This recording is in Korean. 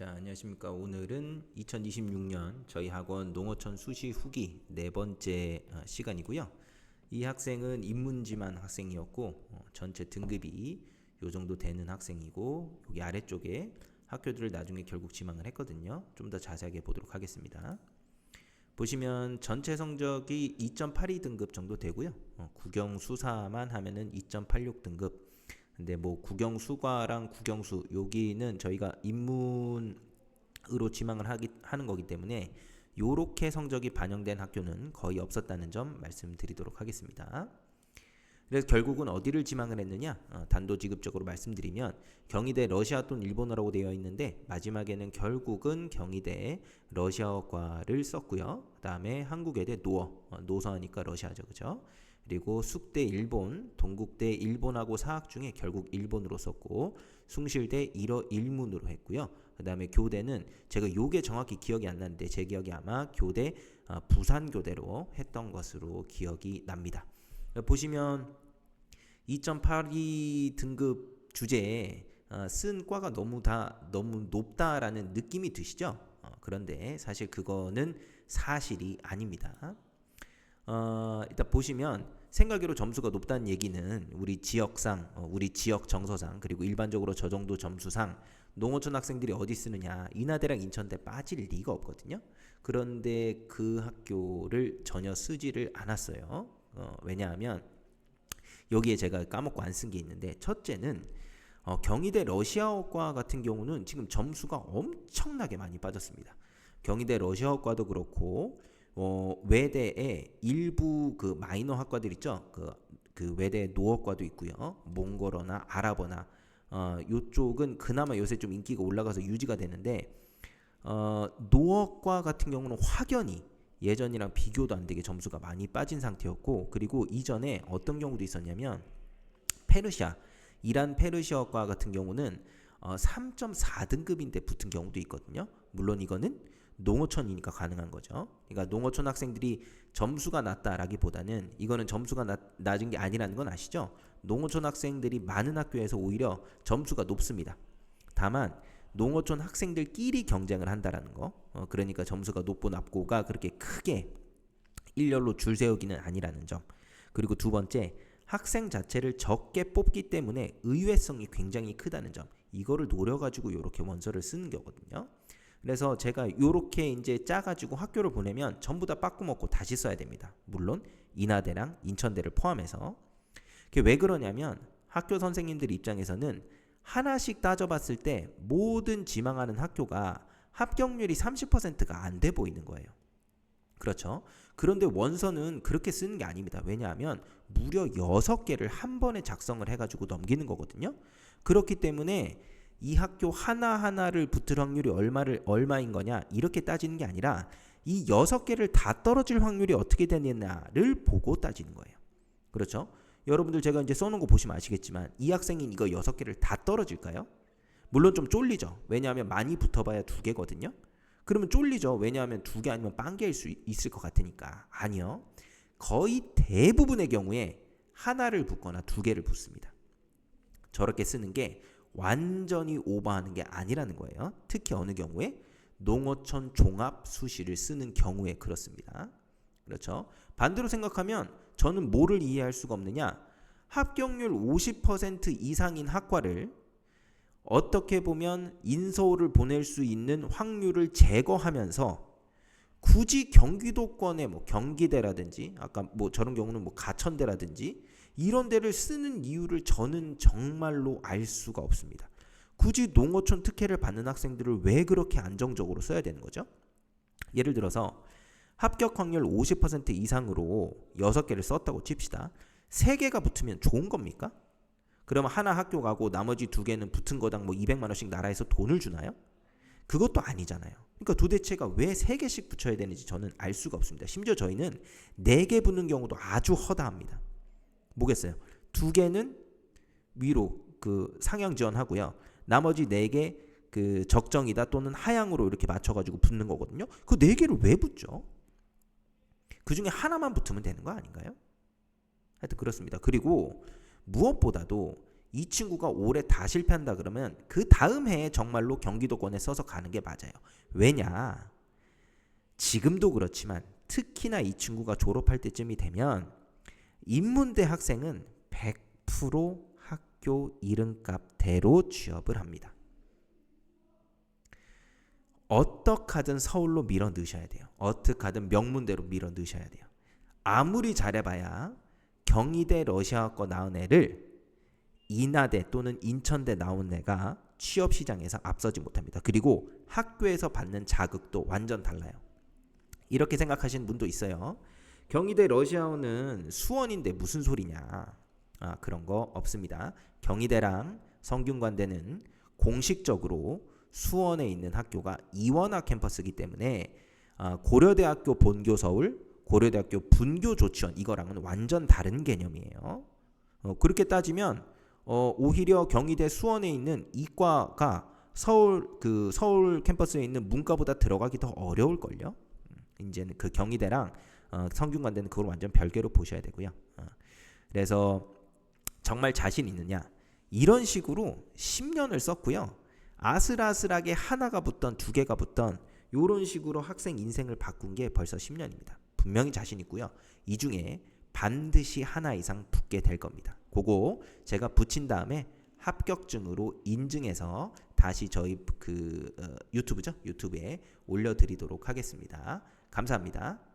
자, 안녕하십니까. 오늘은 2026년 저희 학원 농어촌 수시 후기 네 번째 어, 시간이고요. 이 학생은 인문지만 학생이었고 어, 전체 등급이 요 정도 되는 학생이고 여기 아래쪽에 학교들을 나중에 결국 지망을 했거든요. 좀 더 자세하게 보도록 하겠습니다. 보시면 전체 성적이 2.82 등급 정도 되고요. 어, 국영 수사만 하면은 2.86 등급. 근데 뭐 국영수과랑 국영수 여기는 저희가 인문으로 지망을 하기, 하는 거기 때문에 요렇게 성적이 반영된 학교는 거의 없었다는 점 말씀드리도록 하겠습니다. 그래서 결국은 어디를 지망을 했느냐? 어, 단도직입적으로 말씀드리면 경희대 러시아 또는 일본어라고 되어 있는데 마지막에는 결국은 경희대 러시아어과를 썼고요. 그다음에 한국외대 노어 어, 노서하니까 러시아죠, 그죠? 그리고 숙대 일본, 동국대 일본하고 사학 중에 결국 일본으로 썼고 숭실대 일어 일문으로 했고요. 그 다음에 교대는 제가 요게 정확히 기억이 안 나는데 제 기억이 아마 교대 어, 부산교대로 했던 것으로 기억이 납니다. 보시면 2.82 등급 주제에 어, 쓴 과가 너무 다 너무 높다라는 느낌이 드시죠? 어, 그런데 사실 그거는 사실이 아닙니다. 어, 일단 보시면 생각외로 점수가 높다는 얘기는 우리 지역상, 어, 우리 지역 정서상 그리고 일반적으로 저 정도 점수상 농어촌 학생들이 어디 쓰느냐 인하대랑 인천대 빠질 리가 없거든요. 그런데 그 학교를 전혀 쓰지를 않았어요. 어, 왜냐하면 여기에 제가 까먹고 안 쓴 게 있는데 첫째는 어, 경희대 러시아어과 같은 경우는 지금 점수가 엄청나게 많이 빠졌습니다. 경희대 러시아어과도 그렇고 어, 외대에 일부 그 마이너 학과들 있죠. 그, 그 외대 노어과도 있고요. 몽골어나 아랍어나 어, 요쪽은 그나마 요새 좀 인기가 올라가서 유지가 되는데 어, 노어과 같은 경우는 확연히 예전이랑 비교도 안 되게 점수가 많이 빠진 상태였고 그리고 이전에 어떤 경우도 있었냐면 페르시아 이란 페르시아과 같은 경우는 어, 3.4등급인데 붙은 경우도 있거든요. 물론 이거는 농어촌이니까 가능한 거죠. 그러니까 농어촌 학생들이 점수가 낮다라기보다는 이거는 점수가 낮, 낮은 게 아니라는 건 아시죠? 농어촌 학생들이 많은 학교에서 오히려 점수가 높습니다. 다만 농어촌 학생들끼리 경쟁을 한다라는 거. 어, 그러니까 점수가 높고 낮고가 그렇게 크게 일렬로 줄 세우기는 아니라는 점. 그리고 두 번째, 학생 자체를 적게 뽑기 때문에 의외성이 굉장히 크다는 점. 이거를 노려가지고 이렇게 원서를 쓰는 거거든요. 그래서 제가 요렇게 이제 짜가지고 학교를 보내면 전부 다 빠꾸 먹고 다시 써야 됩니다. 물론 인하대랑 인천대를 포함해서. 그게 왜 그러냐면 학교 선생님들 입장에서는 하나씩 따져봤을 때 모든 지망하는 학교가 합격률이 30%가 안 돼 보이는 거예요. 그렇죠. 그런데 원서는 그렇게 쓰는 게 아닙니다. 왜냐하면 무려 6개를 한 번에 작성을 해가지고 넘기는 거거든요. 그렇기 때문에 이 학교 하나하나를 붙을 확률이 얼마를 얼마인 거냐 이렇게 따지는 게 아니라 이 여섯 개를 다 떨어질 확률이 어떻게 되느냐를 보고 따지는 거예요. 그렇죠? 여러분들 제가 이제 써놓은 거 보시면 아시겠지만 이 학생이 이거 여섯 개를 다 떨어질까요? 물론 좀 쫄리죠. 왜냐하면 많이 붙어봐야 두 개거든요. 그러면 쫄리죠. 왜냐하면 두 개 아니면 빵 개일 수 있을 것 같으니까. 아니요. 거의 대부분의 경우에 하나를 붙거나 두 개를 붙습니다. 저렇게 쓰는 게 완전히 오버하는 게 아니라는 거예요. 특히 어느 경우에 농어촌 종합 수시를 쓰는 경우에 그렇습니다. 그렇죠? 반대로 생각하면 저는 뭐를 이해할 수가 없느냐? 합격률 50% 이상인 학과를 어떻게 보면 인서울을 보낼 수 있는 확률을 제거하면서 굳이 경기도권의 뭐 경기대라든지 아까 뭐 저런 경우는 뭐 가천대라든지 이런 데를 쓰는 이유를 저는 정말로 알 수가 없습니다. 굳이 농어촌 특혜를 받는 학생들을 왜 그렇게 안정적으로 써야 되는 거죠? 예를 들어서 합격 확률 50% 이상으로 6개를 썼다고 칩시다. 3개가 붙으면 좋은 겁니까? 그러면 하나 학교 가고 나머지 두 개는 붙은 거당 뭐 200만 원씩 나라에서 돈을 주나요? 그것도 아니잖아요. 그러니까 도대체가 왜 3개씩 붙여야 되는지 저는 알 수가 없습니다. 심지어 저희는 4개 붙는 경우도 아주 허다합니다. 뭐겠어요? 두 개는 위로 그 상향 지원하고요. 나머지 네 개 그 적정이다 또는 하향으로 이렇게 맞춰가지고 붙는 거거든요. 그 네 개를 왜 붙죠? 그 중에 하나만 붙으면 되는 거 아닌가요? 하여튼 그렇습니다. 그리고 무엇보다도 이 친구가 올해 다 실패한다 그러면 그 다음 해에 정말로 경기도권에 써서 가는 게 맞아요. 왜냐? 지금도 그렇지만 특히나 이 친구가 졸업할 때쯤이 되면 인문대 학생은 100% 학교 이름값대로 취업을 합니다. 어떻게든 서울로 밀어 넣으셔야 돼요. 어떻게든 명문대로 밀어 넣으셔야 돼요. 아무리 잘해봐야 경희대 러시아학과 나온 애를 인하대 또는 인천대 나온 애가 취업 시장에서 앞서지 못합니다. 그리고 학교에서 받는 자극도 완전 달라요. 이렇게 생각하시는 분도 있어요. 경희대 러시아어는 수원인데 무슨 소리냐? 아, 그런 거 없습니다. 경희대랑 성균관대는 공식적으로 수원에 있는 학교가 이원화 캠퍼스이기 때문에 아, 고려대학교 본교 서울, 고려대학교 분교 조치원 이거랑은 완전 다른 개념이에요. 어, 그렇게 따지면 어, 오히려 경희대 수원에 있는 이과가 서울 그 서울 캠퍼스에 있는 문과보다 들어가기 더 어려울 걸요. 이제는 그 경희대랑 어, 성균관대는 그걸 완전 별개로 보셔야 되고요. 어, 그래서 정말 자신 있느냐 이런 식으로 10년을 썼고요. 아슬아슬하게 하나가 붙던 두 개가 붙던 이런 식으로 학생 인생을 바꾼 게 벌써 10년입니다. 분명히 자신 있고요. 이 중에 반드시 하나 이상 붙게 될 겁니다. 그거 제가 붙인 다음에 합격증으로 인증해서 다시 저희 그 어, 유튜브죠 유튜브에 올려드리도록 하겠습니다. 감사합니다.